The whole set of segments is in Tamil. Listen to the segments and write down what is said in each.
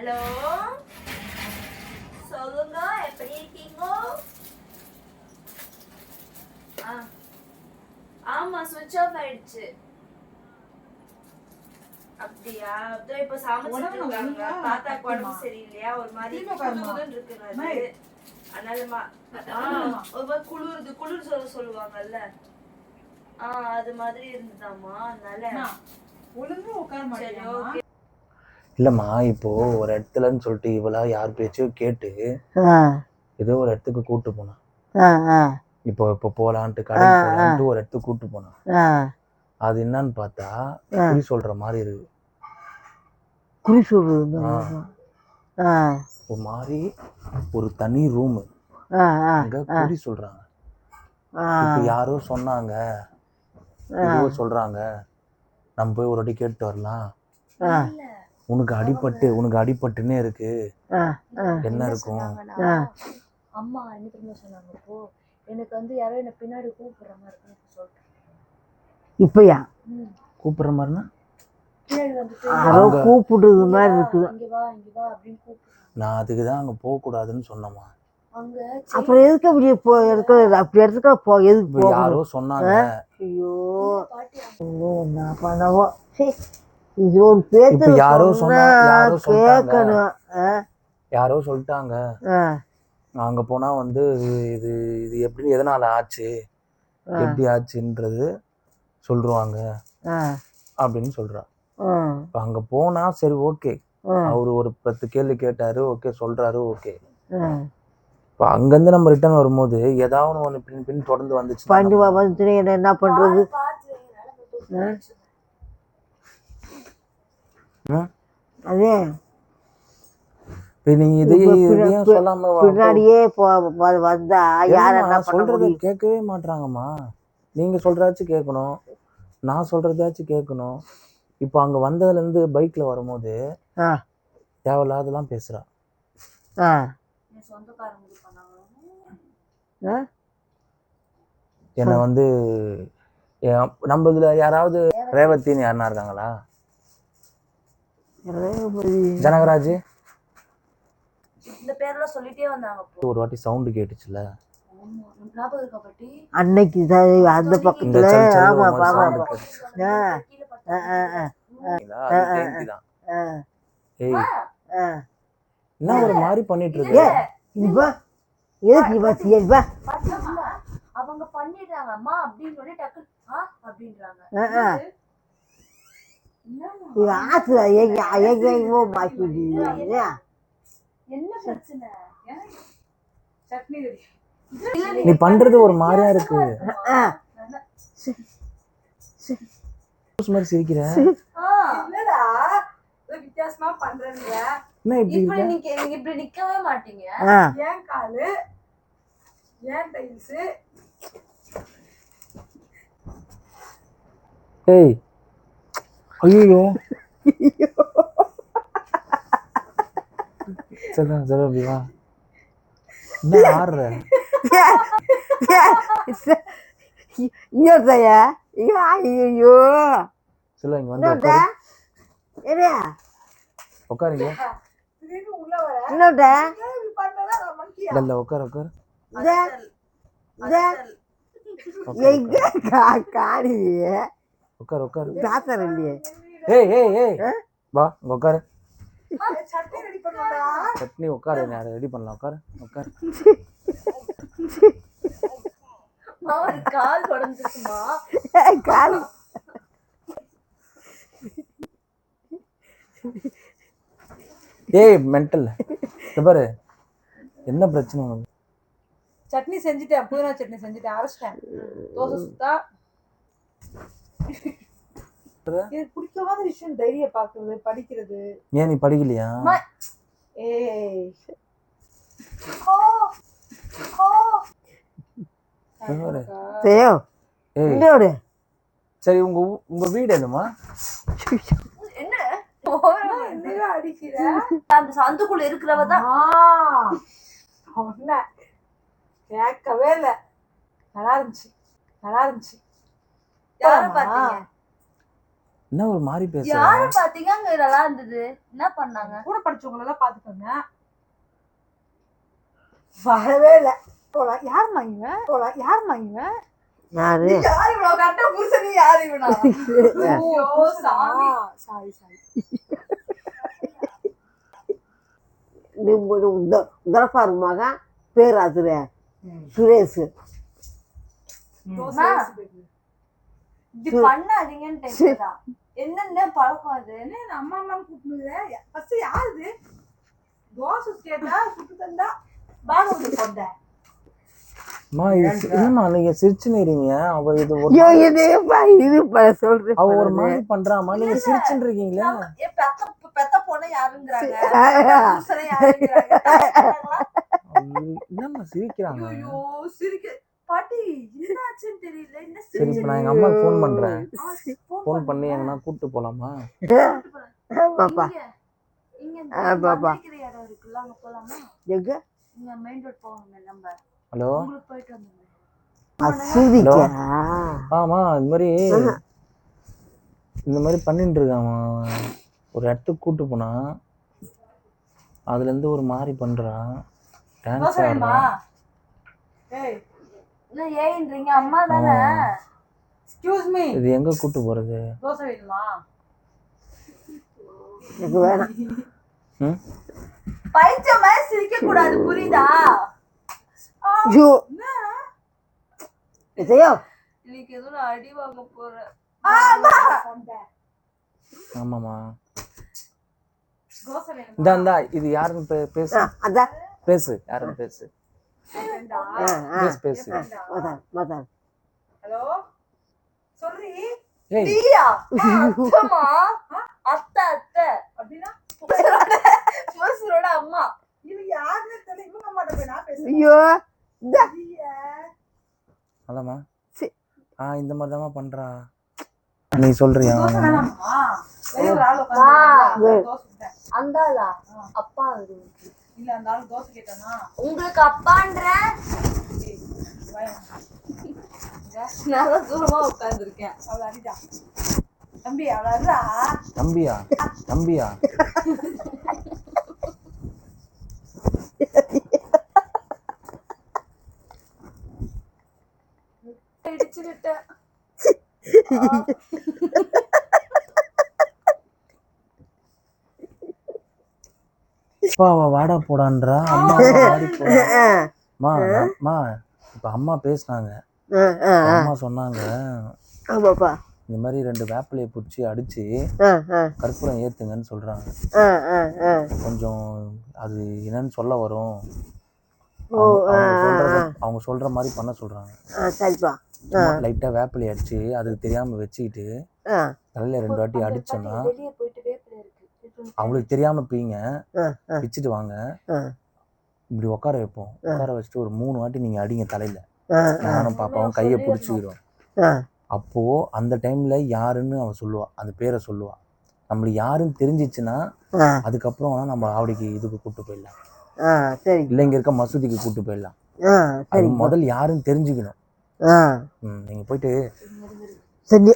ஹலோ? சொல்லுங்க எப்படி இருக்கீங்க? ஆமா சுவிட்ச் ஆஃப் ஆயிடுச்சு. அப்படியா? அதோ இப்ப ஒழுங்கா தாத்தாக்கு உடம்பு? சரியில்லையா? ஒரு மாதிரி திரும்ப பாரும்மா. குளுகுளுன்னு இருக்கிறாரு அம்மா. அதனால மா- ஆ, ஒரு மாதிரி குளிருது குளிர் சொல்ல சொல்லுவாங்கல்ல. ஆ அது மாதிரி இருந்ததாமா அதனால. ஒழுங்கா உட்கார மாட்டேன் இல்லைம்மா இப்போ ஒரு இடத்துலன்னு சொல்லிட்டு இவளா யார் பேச்சையும் கேட்டு ஏதோ ஒரு இடத்துக்கு கூட்டு போனான் இப்போ இப்போ ஆ, ஆ. போலான்ட்டு ஒரு இடத்துக்கு கூட்டு போனான் அது என்னன்னு பார்த்தா. குறி சொல்ற மாதிரி இருக்கு. குறி. ஆ. ஒரு மாதிரி ஒரு தனி ரூமு அங்க குறி சொல்றாங்க. இப்போ யாரோ சொன்னாங்க. சொல்றாங்க. நம்ம போய் ஒரு வாட்டி கேட்டு வரலாம். உனக்கு அடிபட்டு உனக்கு அடிபட்டுன்னே இருக்கு. என்ன இருக்கும்? அம்மா என்ன தெரியுமா சொன்னாங்க இப்போ எனக்கு வந்து யாரோ என்ன பின்னாடி கூப்பிடுற மாதிரி இருக்குன்னு சொல்லிட்டு. இப்பயா. கூப்பிடுற மாதிரினா? யாரோ கூப்பிடுறது மாதிரி வா, இருக்குது. இங்க வா இங்க வா அப்படின்னு கூப்பிடுறாங்க. நான் அதுக்கு தான் அங்கே போகக்கூடாதுன்னு சொன்னம்மா. அங்க அப்புறம் எதுக்கு அப்படி போ எடுக்கிறது அப்படி எடுத்துக்க போ எதுக்கு யாரோ சொன்னாங்க. ஐயோ. பாட்டி என்ன பண்ணவோ? சீ, இது ஒரு இப்ப யாரோ சொன்னா- யாரோ சொல்லிட்டாங்க. யாரோ சொல்லிட்டாங்க. அங்கே போனால் வந்து இது- இது எப்படி எதனால் ஆச்சு? எப்படி ஆச்சுன்றது சொல்லுவாங்க. அப்படின்னு சொல்றா. இப்போ அங்கே போனால் சரி ஓகே. அவர் ஒரு பத்து கேள்வி கேட்டாரு ஓகே சொல்றாரு ஓகே. இப்போ அங்கேருந்து நம்ம ரிட்டர்ன் வரும்போது ஏதாவது ஒன்று பின் பின் தொடர்ந்து வந்துச்சு என்ன என்ன பண்றது? அதே இப்போ நீங்கள் இது இதையும் பி- சொல்லாம பின்னாடியே போ வ- வந்தா யார் என்ன பண்ண சொல்றத முடியும்? கேட்கவே மாட்றாங்கம்மா. நீங்க சொல்றதாச்சும் கேட்கணும். நான் சொல்றதாச்சும் கேட்கணும். இப்போ அங்க வந்ததுல இருந்து பைக்ல வரும்போது ஆ. தேவையில்லாதெல்லாம் பேசுறா. ஆ? என்னை வந்து என் நம்ம இதுல யாராவது ரேவதின்னு யாருன்னா இருக்காங்களா. ஜனகராஜ்? இந்த பேர்லாம் சொல்லிட்டே வந்தாங்க ஒரு வாட்டி சவுண்டு கேட்டுச்சுல. அன்னைக்கு தான் அந்த பக்கத்துல ஆமா ஆமா. என்ன ஒரு மாதிரி பண்ணிட்டு இருக்கு? இப்ப எதுக்கு இப்ப இல்ல. அவங்க பண்ணிடுறாங்க. அம்மா அப்படின்னு சொல்லி டக்கு ஆ அப்படின்றாங்க. ஆ, ஆ. இது ஆத்துல எங்க ரெடி நீ பண்றது ஒரு மாதிரியா இருக்கு. மாதிரி சிரிக்கிற வித்தியாசமா என்ன இப்படி நீங்க இப்படி நிக்கவே மாட்டீங்க. ஏன் காலு? ஏன் டைல்ஸ்? ஏய் ஐயோ சரி அப்படி வா. என்ன ஆடுற? இன்னொருத்தையா ஐயோ சொல்ல இங்க வந்து உட்காருங்க இல்ல இல்ல உட்காரு உட்காரு எங்க கா காணுவியே உட்காரு உட்காரு. தாத்தர் இல்லையே ஏய் ஏய் ஏய். வா இங்க உட்காரு. சட்னி ரெடி பண்ணுடா சட்னி உட்காரு நான் ரெடி பண்ணலாம். உட்காரு உட்காரு. கால் உடஞ்சிருக்குமா கால். ஏய் மென்டல் பாரு. என்ன பிரச்சனை சட்னி செஞ்சுட்டேன் புதினா சட்னி செஞ்சுட்டேன் அரைச்சிட்டேன். தோசை சுத்தா எனக்கு பிடிக்காத விஷயம் டைரிய பாக்குறது படிக்கிறது. ஏன் நீ படிக்கலையா? ஏய். ஓ ஓ பாரு. செய்யோ ஏய். சரி உங்க ஊ- உங்க வீடு எதுமா என்ன? என்னங்க அடிக்கிற? அந்த சந்துக்குள்ள இருக்கிறவ தான். ஒன்ன கேட்கவே இல்லை. நல்லா இருந்துச்சு. நல்லா இருந்துச்சு. யார? பாத்தீங்க? என்ன ஒரு மாதிரி பேச யாரு பாத்தீங்க? அங்க நல்லா இருந்தது. என்ன பண்ணாங்க? கூட படிச்சவங்க எல்லாம் பாத்துக்கோங்க. வரவே இல்லை. போலாம் யாரும்மா இவன்? போலாம் யாரும்மா இவன்? யாரு? யாரு இவ்வளவு கட்ட புருஷனி யாரு இவனா? ஐயோ சாமி. சாரி சாரி மகன் பேராசிரியர். சுரேஷ் தோசை அம்மா. வேஸ்ட் போயிடுது. இப்படி பண்ணாதீங்கன்னு டென்ஷனா என்னென்ன பழக்கம் அது? என்ன அம்மா அம்மா கூப்பிடுது ஃபர்ஸ்ட் யாரு இது? தோசை கேட்டா சுட்டு தந்தா பாகவதி கொண்ட அம்மா இது என்னம்மா நீங்க சிரிச்சுன்னு அவ இது அவ ஒரு மாதிரி பண்றாமா நீங்க சிரிச்சுன்னு இருக்கீங்களா பெத்த பெத்த பொண்ணு யாருங்கிறாங்க? என்னம்மா சிரிக்கிறாங்க? ஐயோ சிரிக்க பாட்டி என்னாச்சுன்னு தெரியல. என்ன சரி இப்ப நான் எங்க அம்மாக்கு ஃபோன் பண்றேன். ஃபோன் பண்ணி எங்கன்னா கூப்பிட்டு போலாமா? பாப்பா. இங்க பாப்பா. மந்திரிக்கிற இடம் இருக்குல்ல அங்க போலாமா? எங்க? இங்க மெயின் ரோட் போவோமே நம்ம. ஹலோ? உங்களுக்கு போயிட்டு ஆமா இந்த மாதிரி இந்த மாதிரி பண்ணிட்டு இருக்கான் அவன். ஒரு இடத்துக்கு கூட்டு போனா அதுல இருந்து ஒரு மாதிரி பண்றான். டான்ஸ் ஆடுறான். ஏய் என்ன ஏன்றீங்க அம்மா தானே. எக்ஸ்கியூஸ் மீ இது எங்க கூட்டு போறது? தோசை வேணுமா? எனக்கு வேணாம். ம்? பைத்தியமே சிரிக்க கூடாது புரியுதா? ஐயோ. எதையோ இன்னைக்கு எதுவும் நான் அடி வாங்க போறேன். ஆமாமா தோசை வேணுமா? இந்தா இந்தா இது யாருன்னு பே- பேசு. அதான். பேசு யாருன்னு பேசு. பேசு பேசு மதான் மதான் ஹலோ? சொல்றி? நீயா அத்தை அத்தை. அப்படின்னா புருஷனோட அம்மா. இது யாருன்னு தெரியல. இவங்க அம்மாட்ட போய் நான் பேசுறேன். ஐயோ இந்த அதாம்மா. சி. ஆ இந்த மாதிரி தாம்மா பண்றா. நீ சொல்றியா. அந்தாளா? அப்பா அவரு. இல்ல அந்த ஆள் தோசை கேட்டானா? உங்களுக்கு அப்பான்ற? தான் தூரமா உட்கார்ந்துருக்கேன். அவளை அடிடா தம்பி அவளை அடிடா தம்பியா? தம்பியா? இடிச்சு விட்டேன் அப்பா அவ வாடா போடான்றா அம்மா அம்மா அம்மா இப்ப அம்மா பேசுனாங்க. அம்மா சொன்னாங்க இந்த மாதிரி ரெண்டு வேப்பிலையை பிடிச்சி அடிச்சு கற்பூரம் ஏத்துங்கன்னு சொல்றாங்க. கொஞ்சம் அது என்னன்னு சொல்ல வரும். ஓ அவங்க சொல்ற மாதிரி பண்ண சொல்றாங்க. லைட்டா வேப்பிலை அடிச்சு அதுக்கு தெரியாம வச்சுக்கிட்டு தலையில ரெண்டு வாட்டி அடிச்சோன்னா வெளியே போயிட்டு வேப்பில இருக்கு அவங்களுக்கு தெரியாம பீங்க பிச்சுட்டு வாங்க. இப்படி உட்கார வைப்போம். உட்கார வச்சுட்டு ஒரு மூணு வாட்டி நீங்க அடிங்க தலையில. நானும் பாப்பாவும் கையை பிடிச்சிக்கிறோம். அப்போ அந்த டைம்ல யாருன்னு அவ சொல்லுவா. அந்த பேரை சொல்லுவா. நம்மளுக்கு யாருன்னு தெரிஞ்சிச்சுன்னா அதுக்கப்புறம் வேணா நம்ம ஆவடிக்கு இதுக்கு கூட்டு போயிடலாம். சரி. இல்ல இங்க இருக்க மசூதிக்கு கூட்டு போயிடலாம். அது சரி முதல் யாருன்னு தெரிஞ்சுக்கணும். நீங்க போயிட்டு சரி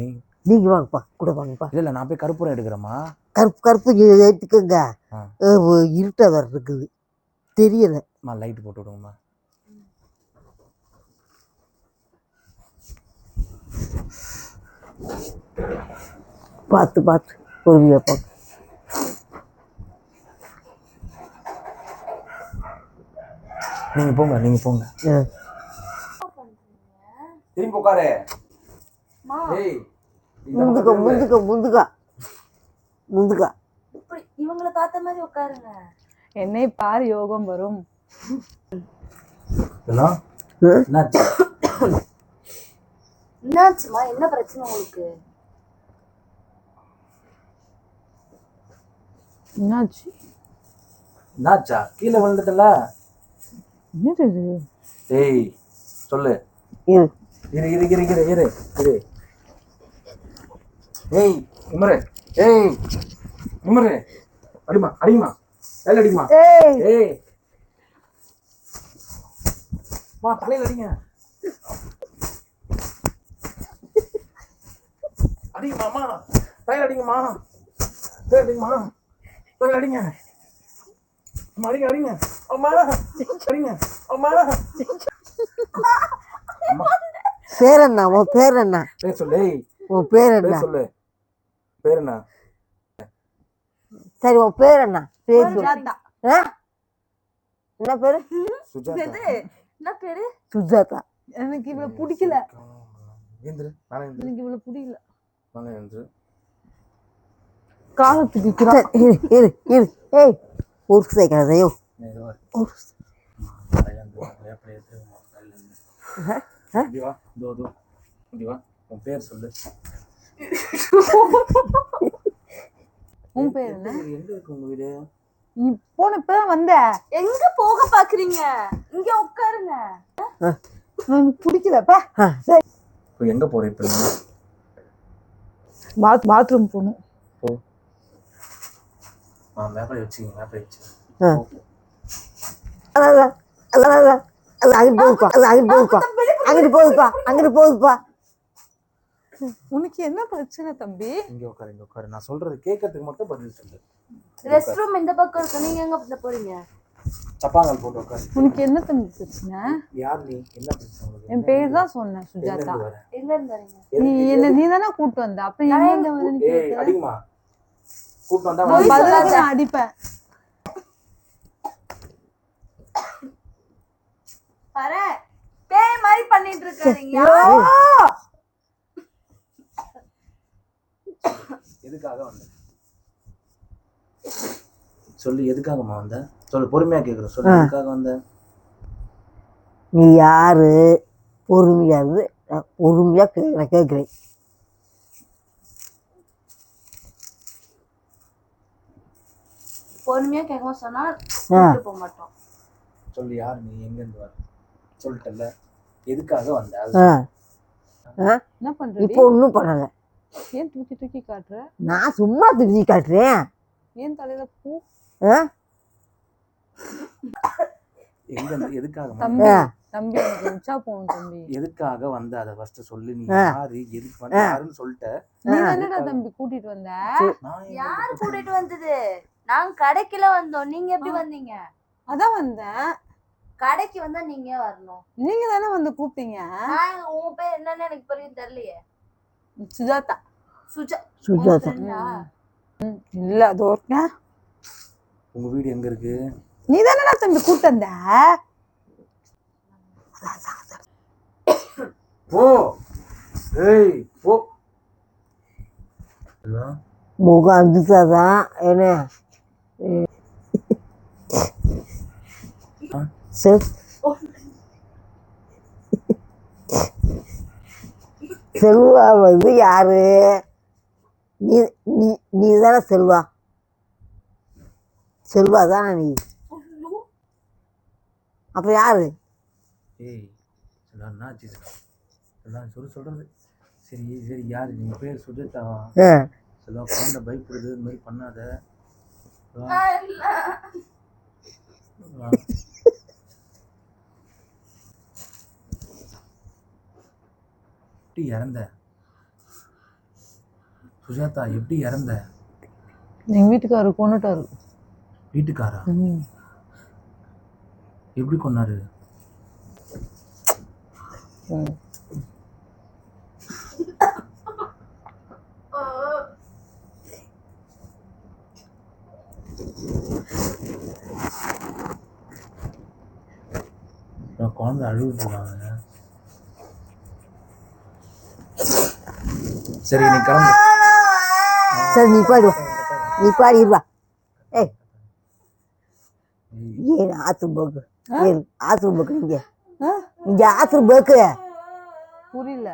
நீ நீங்க வாங்கப்பா கூட வாங்கப்பா. இல்ல நான் போய் கற்பூரம் எடுக்கிறேம்மா. கருப்பு கருப்பு ஏற்றுக்கோங்க. இருட்டா வேற இருக்குது. தெரியல. அம்மா லைட் போட்டு விடுங்கம்மா. பார்த்து பார்த்து பொறுமையா பார்த்து நீங்க போங்க நீங்க போங்க. ஆ. திரும்பி உட்காரு. ஏய் முந்துக்க முந்துக்க முந்துக்கா. முந்துக்கா. இப்படி இவங்கள பார்த்த மாதிரி உட்காருங்க. என்னை பார் யோகம் வரும். என்னாச்சுமா? என்ன பிரச்சனை உங்களுக்கு? என்னாச்சு? என்னாச்சா? கீழே விழுந்துட்டல என்னது இது? ஏய் சொல்லு. இரு. இரு இரு இரு இரு இரு இரு. ஏய் இமரு ஏய் இமரு அடிமா அடிமா கையில் அடிமா ஏய். மா தலையில அடிங்க. அடிங்கம்மா டைல் அடிங்கம்மா. டைல் அடிங்கம்மா. டைல் அடிங்க. அடிங்க அடிங்க. அம்மா அடிங்க. அம்மா. பேர் என்ன? உன் பேர் என்ன? பேர் சொல்லு உன் பேர் என்ன? சொல்லு. பேர் என்ன? சரி உன் பேர் என்ன? பேர் சொல்லு. ஆ? என்ன பேரு? சுஜாதா. என்ன பேரு? சுஜாதா. எனக்கு இவ்வளவு பிடிக்கல. ஏந்திரு மேலே ஏந்திரு எனக்கு இவ்வளவு பிடிக்கல. மேலே சரி, இரு இரு இரு. ஏய் ஒரு ஐயோ வா. இப்படி வா. இதோ இதோ. இப்படி வா. உன் பேர் சொல்லு. உன் பேர் என்ன எங்க இருக்கு உங்க வீடு நீ போன இப்பதான் வந்த எங்க போக பாக்குறீங்க இங்க உட்காருங்க எனக்கு பிடிக்கலப்பா சரி இப்போ எங்க போற இப்போ? பாத் பாத்ரூம் போகணும் போ ஆ வேப்பிலை வச்சுக்கங்க வேப்பிலை வச்சு அல்ல, அல்ல, அல்ல, அங்கிட்டு போகுதுப்பா அங்கிட்டு போகுதுப்பா அங்கிட்டு போகுதுப்பா அங்கிட்டு போகுதுப்பா உனக்கு என்ன பிரச்சனை தம்பி? இங்க உட்காரு இங்க உட்காரு. நான் சொல்றது கேட்கறதுக்கு மட்டும் பதில் சொல்லு. ரெஸ்ட் ரூம் இந்த பக்கம் இருக்கு. நீங்க எங்க போறீங்க? சப்பாங்கால் போட்டு உட்காரு. உனக்கு என்ன தம்பி பிரச்சனை? யார் நீ? என்ன பிரச்சனை என் பேர் தான் சொன்னேன் எங்க சுஜாதா. எங்க இருந்து வரீங்க? நீ என்ன நீ தானே கூட்டு வந்த? அப்புறம் எங்க இருந்து வரேன்னு கேக்குற? அடிக்குமா கூட்டு வந்தா நான் அடிப்பேன். பாரு பேய் மாதிரி பண்ணிட்டு இருக்காதீங்க. எதுக்காக வந்த? சொல்லு எதுக்காகம்மா வந்த? சொல்லு பொறுமையா கேக்குறேன். சொல்லு எதுக்காக வந்த? நீ யாரு? பொறுமையா இருந்து நான் பொறுமையா கே- நான் கேட்குறேன் பொறுமையா கேட்க சொன்னா போக மாட்டோம். சொல்லு யார் நீ? எங்க இருந்து வர? சொல்லிட்டல எதுக்காக வந்த? என்ன பண்ற இப்போ ஒன்றும் பண்ணலை. ஏன் தூக்கி தூக்கி காட்டுற? நான் சும்மா தூக்கி காட்டுறேன். ஏன் தலையில பூ? எங்க எதுக்காக தம்பி. தம்பி உச்சா போகும் தம்பி. எதுக்காக வந்த? அதை ஃபர்ஸ்ட் சொல்லு நீ. யாரு? எதுக்கு வந்த? யாருன்னு சொல்லிட்ட. நீ என்னடா தம்பி கூட்டிட்டு வந்த? யாரு கூட்டிட்டு வந்தது? நாங்க கடைக்குல வந்தோம். நீங்க எப்படி வந்தீங்க? அதான் வந்தேன் கடைக்கு வந்தா நீங்க வரணும். நீங்க தானே வந்து கூப்பிட்டீங்க? நான் உன் பேர் என்னன்னு எனக்கு புரியும் தெரியலையே. சுஜாதா சுஜா சுஜாதா இல்ல அதோ இருக்கேன் உங்க வீடு எங்க இருக்கு நீ தானடா தம்பி கூட்டு வந்த போ ஏய் போ முகம் அடிச்சாதான் என்ன ஆ? செல் செல்வா வந்து யாரு? நீ நீ நீ தானே செல்வா. செல்வா தானே நீ? அப்புறம் யாரு? ஏய் சொல்லு சொல்றது. சரி சரி யாரு? நீங்க பேர் சுஜிதாவா ஆ. சில குழந்தை பயப்படுது இந்த மாதிரி பண்ணாத வா, வா. எப்படி இறந்த? சுஜாதா எப்படி இறந்த? எங்க வீட்டுக்காரரு கொண்டுட்டாரு வீட்டுக்காரா? எப்படி நான் குழந்தை அழுவிட்டு இருக்காங்க சரி நீ கிளம்பு. சரி நீ பாடு நீ பாடி இருவா ஏய். ஏன் ஆத்து போக்கு? ஏன் ஆத்து போக்கு நீங்க? இங்க ஆத்து போக்கு. புரியல.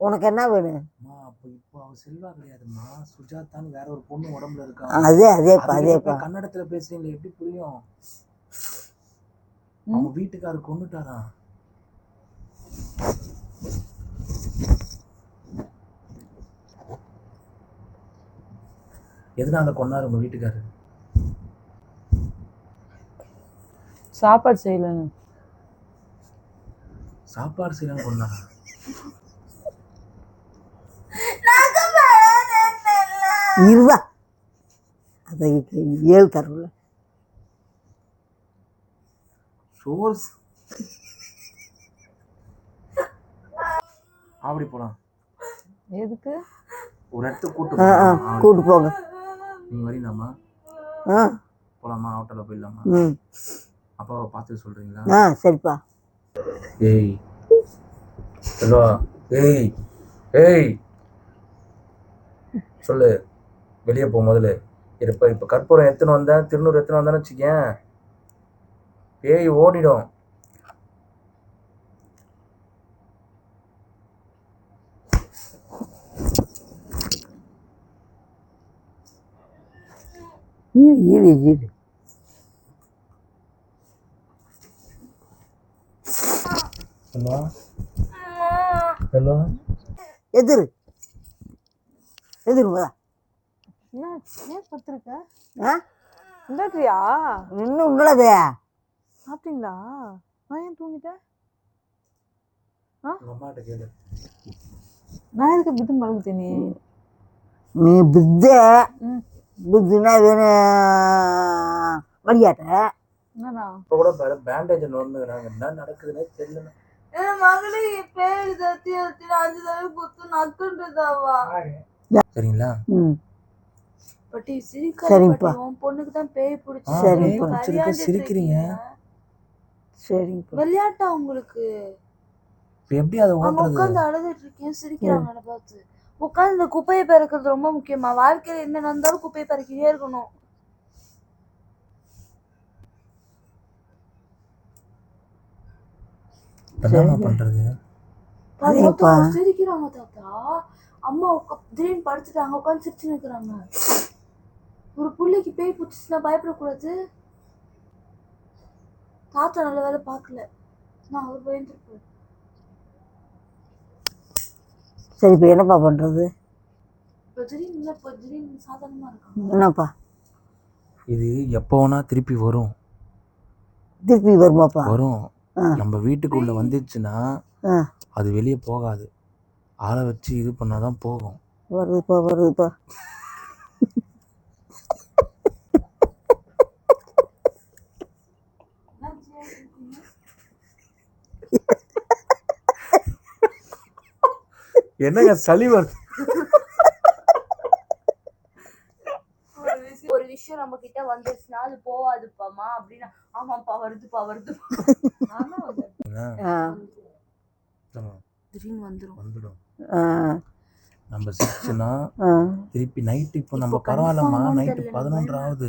உனக்கு என்ன வேணும்? அம்மா அப்போ இப்போ அவ செல்வா கிடையாதும்மா. சுஜாதான்னு வேற ஒரு பொண்ணு உடம்புல இருக்கா? அதே அதேப்பா அதேப்பா. கன்னடத்துல பேசுறீங்களே எப்படி புரியும்? அவங்க வீட்டுக்காரர் கொண்டுட்டாராம் எதனால கொன்னாரு உங்க வீட்டுக்காரர்? சாப்பாடு செய்யலன்னு. சாப்பாடு செய்யலாம் கொண்டாரா? இருவா அதை ஏழு தருவில் சோர்ஸ் அப்படி போலாம். எதுக்கு? ஒரு இடத்துக்கு கூட்டு கூட்டு போங்க. நீங்க வரீங்களாம்மா ஆ. போலாமா? ஆட்டோல போயிடலாமா? ம். அப்பாவை பார்த்து சொல்றீங்களா? ஆ சரிப்பா. ஏய் செல்வா ஏய் ஏய். சொல்லு வெளியே போ முதல்ல. இப்போ இப்போ கற்பூரம் எத்தனை வந்தேன் திருநூறு எத்தனை வந்தேன்னு வச்சுக்கேன். பேய் ஓடிடும். இரு இரு இரு. செல்வா செல்வா எதிர். எதிர் முதா என்ன ஏன் பத்திருக்க ஆ? இந்தாட்டியா இன்னும் உள்ளதே சாப்பிட்டீங்களா? நான் ஏன் தூங்கிட்டேன்? நான் எதுக்கு பித்தம் பழகுத்தேன் நீ? நீ புத்த. ம். புத்துனா வேணும் வழியாட்ட என்னடா? இப்போ கூட பாரு பேண்டேஜ் நோண்டுங்கிறாங்க என்ன நடக்குதுன்னே தெரியல. மகளே பேய் தத்தி தத்தி அஞ்சு தடவை குத்து நக்குன்றதாவா? சரிங்களா? பட்டி சரிப்பா. உன் பொண்ணுக்கு தான் பேய் பிடிச்சி சரிப்பா. சிரிக்கிறீங்க. சரிங்கப்பா விளையாட்டா உங்களுக்கு? எப்படி அதை ஓட்டுறது? அழுதுட்டு இருக்கேன் சிரிக்கிறாங்க பார்த்து. உட்காந்து இந்த குப்பையை பெருக்கிறது ரொம்ப முக்கியமா. வாழ்க்கையில என்ன நடந்தாலும் குப்பையை பெருக்கிட்டே இருக்கணும். சிரிக்கிறாங்க தாத்தா. அம்மா உட்கா- திடீர்னு படுத்துட்டாங்க உட்காந்து சிரிச்சு நிற்கிறாங்க ஒரு பிள்ளைக்கு பேய் பிடிச்சிச்சுன்னா பயப்படக்கூடாது. தாத்தா நல்ல வேலை பார்க்கல. நான் அவர் பயந்துருப்பேன் சரி இப்போ என்னப்பா பண்ணுறது என்னப்பா? இது எப்போ வேணா திருப்பி வரும். திருப்பி வருமாப்பா? வரும். நம்ம வீட்டுக்குள்ள வந்துச்சுன்னா அது வெளியே போகாது. ஆளை வச்சு இது பண்ணாதான் போகும். வருதுப்பா வருதுப்பா. என்னங்க சளி வருது ஒரு விஷயம் ஒரு விஷயம் நம்ம கிட்ட வந்துருச்சுன்னா அது போகாதுப்பாமா அப்படின்னா ஆமாப்பா வருதுப்பா வருதுப்பா. திடீர்னு வந்துரும். வந்துடும். ஆ. நம்ம சிரிச்சுன்னா திருப்பி நைட்டு இப்போ நம்ம பரவாயில்லம்மா நைட்டு பதினொன்று ஆகுது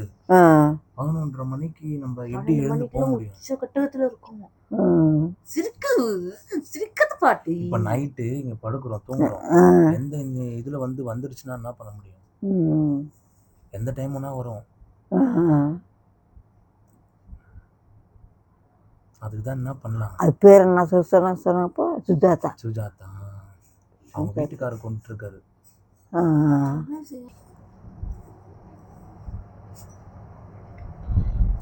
பதினொன்றரை மணிக்கு நம்ம எப்படி எழுந்து போக முடியும் உச்ச கட்டத்துல இருக்கும் ம். சிரிக்கு சிரிக்கது பாட்டு இப்போ நைட்டு இங்க படுக்கிறோம் தூங்குறோம் எந்த இதுல வந்து வந்துருச்சுன்னா என்ன பண்ண முடியும். எந்த டைம் வேணா வரும். அதுக்கு தான் என்ன பண்ணலாம் அது பேர் என்ன சொல் சொன்னா சொன்னப்போ சுஜாதா சுஜாதா அவங்க வீட்டுக்காரர் கொண்டு இருக்காரு ஆ.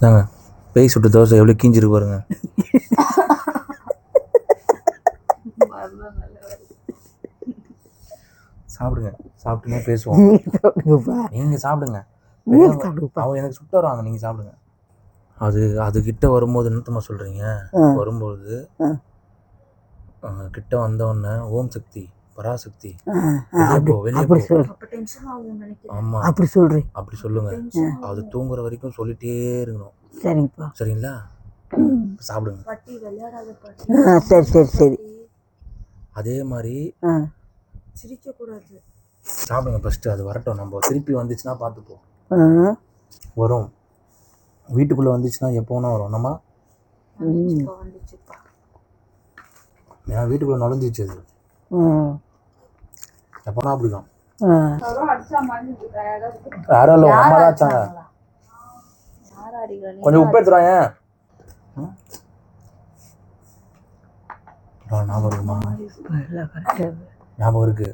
தாங்க பேய் சுட்டு தோசை எவ்வளோ கீஞ்சிருக்கு பாருங்க. சாப்பிடுங்க சாப்பிட்டுனே பேசுவோம். நீ சாப்பிடுங்கப்பா நீங்க சாப்பிடுங்க. அவங்க எனக்கு சுட்டு வருவாங்க நீங்க சாப்பிடுங்க. அது அது கிட்ட வரும்போது என்னத்தம்மா சொல்றீங்க? ஆ. வரும்போது கிட்ட வந்த உடனே ஓம் சக்தி. பராசக்தி. அப்படி சொல் ஆமா. அப்படி சொல்றேன். அப்படி சொல்லுங்க. அது தூங்குற வரைக்கும் சொல்லிட்டே இருக்கணும். சரிங்கப்பா. சரிங்களா? சாப்பிடுங்க. சரி சரி சரி. அதே மாதிரி ஆ. சிரிக்க கூடாது சாப்பிடுங்க ஃபர்ஸ்ட் அது வரட்டும். நம்ம திருப்பி வந்துச்சுன்னா பார்த்துப்போம். வரும். வீட்டுக்குள்ள வந்துச்சுன்னா எப்போ வேணா வரும். நம்ம? ஏன்னா வீட்டுக்குள்ள நுழைஞ்சிச்சு அது. எப்போனா அப்படிதான். யாரும் இல்லை அம்மா தான் கொஞ்சம் உப்பு எடுத்துருவாங்க ஞாபகம் இருக்குமா? ஞாபகம் இருக்கு.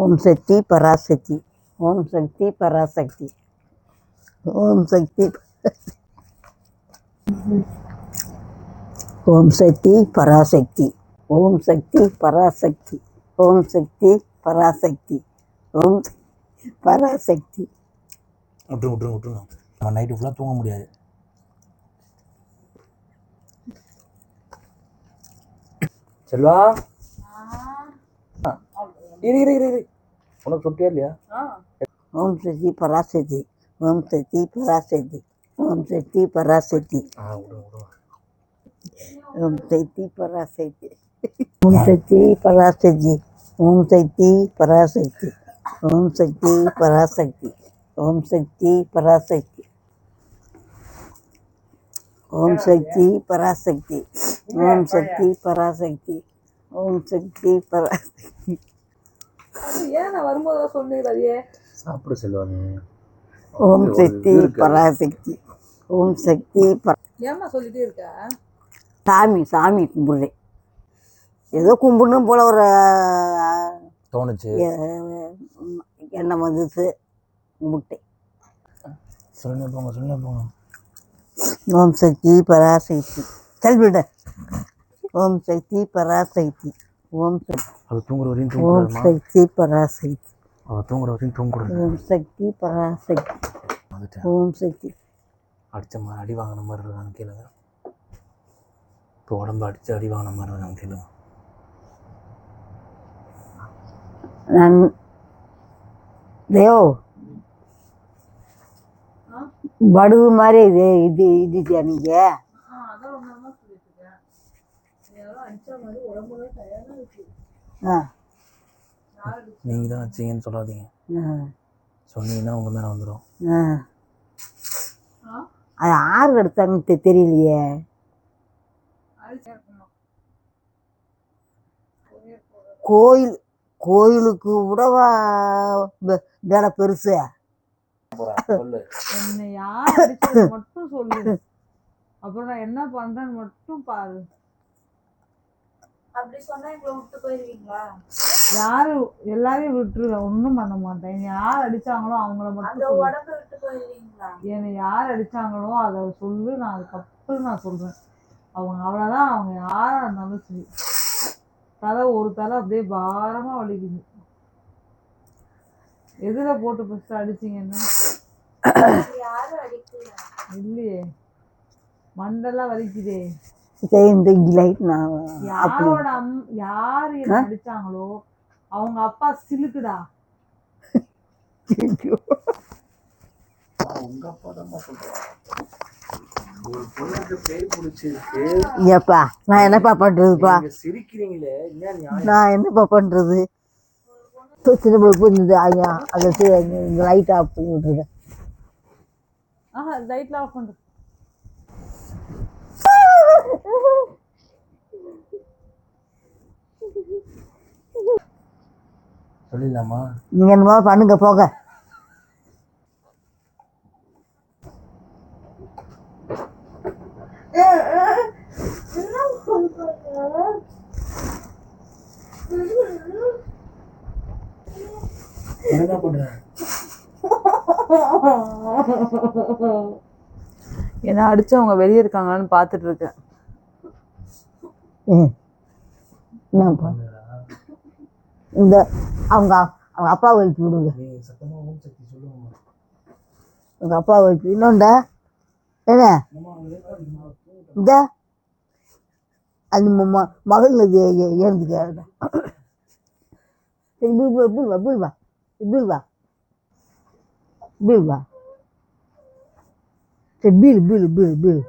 ஓம் சக்தி பராசக்தி. ஓம் சக்தி பராசக்தி. ஓம் சக்தி ஓம் சக்தி பராசக்தி. ஓம் சக்தி பராசக்தி. ஓம் சக்தி பராசக்தி. ஓம் பராசக்தி. விட்டுருங்க விட்டுருங்க விட்டுருங்க. நம்ம நைட்டு ஃபுல்லாக தூங்க முடியாது. செல்வா. இரு இரு இரு உனக்கு சொட்டியா இல்லையா? ஓம் சக்தி பராசக்தி. ஓம் சக்தி பராசக்தி. ஓம் சக்தி பராசக்தி. ஓம் சக்தி பராசக்தி. ஓம் சக்தி பராசக்தி. ஓம் சக்தி பராசக்தி. ஓம் சக்தி பராசக்தி. ஓம் சக்தி பராசக்தி. ஓம் சக்தி பராசக்தி. ஓம் சக்தி பராசக்தி. ஓம் சக்தி பராசக்தி. ஏன் நான் வரும்போது சாப்பிடு செல்வா நீ ஓம் சக்தி. பராசக்தி. ஓம் சக்தி பர சொல்லிட்டே இருக்க? சாமி சாமி கும்பிடுறேன். ஏதோ கும்பிடணும் போல ஒரு தோணுச்சு. எண்ணம் வந்துச்சு கும்பிட்டேன் சொல்லுங்க போங்க சொல்லுங்க போங்க. ஓம் சக்தி பராசக்தி. செல்விட ஓம் சக்தி பராசக்தி. ஓம் சக்தி. அது தூங்குற வரையும் ஓம் சக்தி பராசக்தி. அவள் தூங்குற வரையும் தூங்கக்கூடாது ஓம் சக்தி பராசக்தி. வந்துட்டேன். ஓம் சக்தி. அடித்த மாதிரி அடி வாங்கின மாதிரி இருக்கான்னு கேளுங்க இப்போ உடம்பு அடித்து அடி வாங்கின மாதிரி இருக்கான்னு கேளுங்க நான் தேவ் படுகு மாதிரி இது இது இதுட்டியா நீங்கள் நீங்கள் தான் வச்சீங்கன்னு சொல்லாதீங்க. சொன்னீங்கன்னா உங்கள் மேலே வந்துடும் அது ஆறு எடுத்தாங்கன்னு தெரியலையே? கோயில் கோயிலுக்கு விடவா வெ- வேலை பெருசு. சொல்லு. என்னை யார் அடிச்சது மட்டும் சொல்லு. அப்புறம் நான் என்ன பண்றேன்னு மட்டும் பாரு. அப்படி சொன்னா எங்களை விட்டு போயிருவீங்களா? யாரு? எல்லாரையும் விட்டுருவேன் ஒன்றும் பண்ண மாட்டேன். என்னை யார் அடிச்சாங்களோ அவங்கள மட்டும் சொல்லு. உடம்ப விட்டு போயிருவீங்களா? என்னை யார் அடிச்சாங்களோ அதை சொல்லு. நான் அதுக்கப்புறம் நான் சொல்றேன். அவங்க அவ்வளோதான் அவங்க யாரா இருந்தாலும் சரி. தலை ஒரு தலை அப்படியே பாரமா வலிக்குது. எதுல போட்டு ஃபர்ஸ்ட் அடிச்சீங்கன்னா இல்லையே. மண்டெல்லாம் வலிக்குதே. இந்த லைட் நான் யாரோட அம் யார் என்ன அடிச்சாங்களோ அவங்க அப்பா சிலுக்குடா. உங்கள் அப்பா தான் சொல்கிறேன் ஐயாப்பா நான் என்னப்பா பண்ணுறதுப்பா நான் என்னப்பா பண்ணுறது சின்ன பிள்ளை புரிஞ்சது ஐயா அதை லைட் ஆஃப் பண்ணி விட்டுருக்கேன் ஆஹா லைட்லாம் ஆஃப் பண்ணுறேன் சொல்லிடலாமா? நீங்கள் என்னமோ பண்ணுங்க போங்க. என்ன பண்ற? அடிச்சு அவங்க வெளியே இருக்காங்களான்னு பார்த்துட்டு இருக்கேன். என்னப்பா இந்த அவங்க அவங்க அப்பா வைப்பு விடுங்க. உங்க அப்பா வைப்பு. இன்னொன்று என்ன? ಇದೆ ಅಲ್ಲಿ ಮ ಮಗಳದು ಏನಿದೆ ಹೇಳ್ದೆ ಬೀಳ್ಬಾ ಬೀಳ್ವಾ ಬೀಳ್ವಾ ಬೀಳ್ವಾ ಬೀಳ್ವಾ ಬೀಳು ಬೀಳು ಬೀಳು ಬೀಳು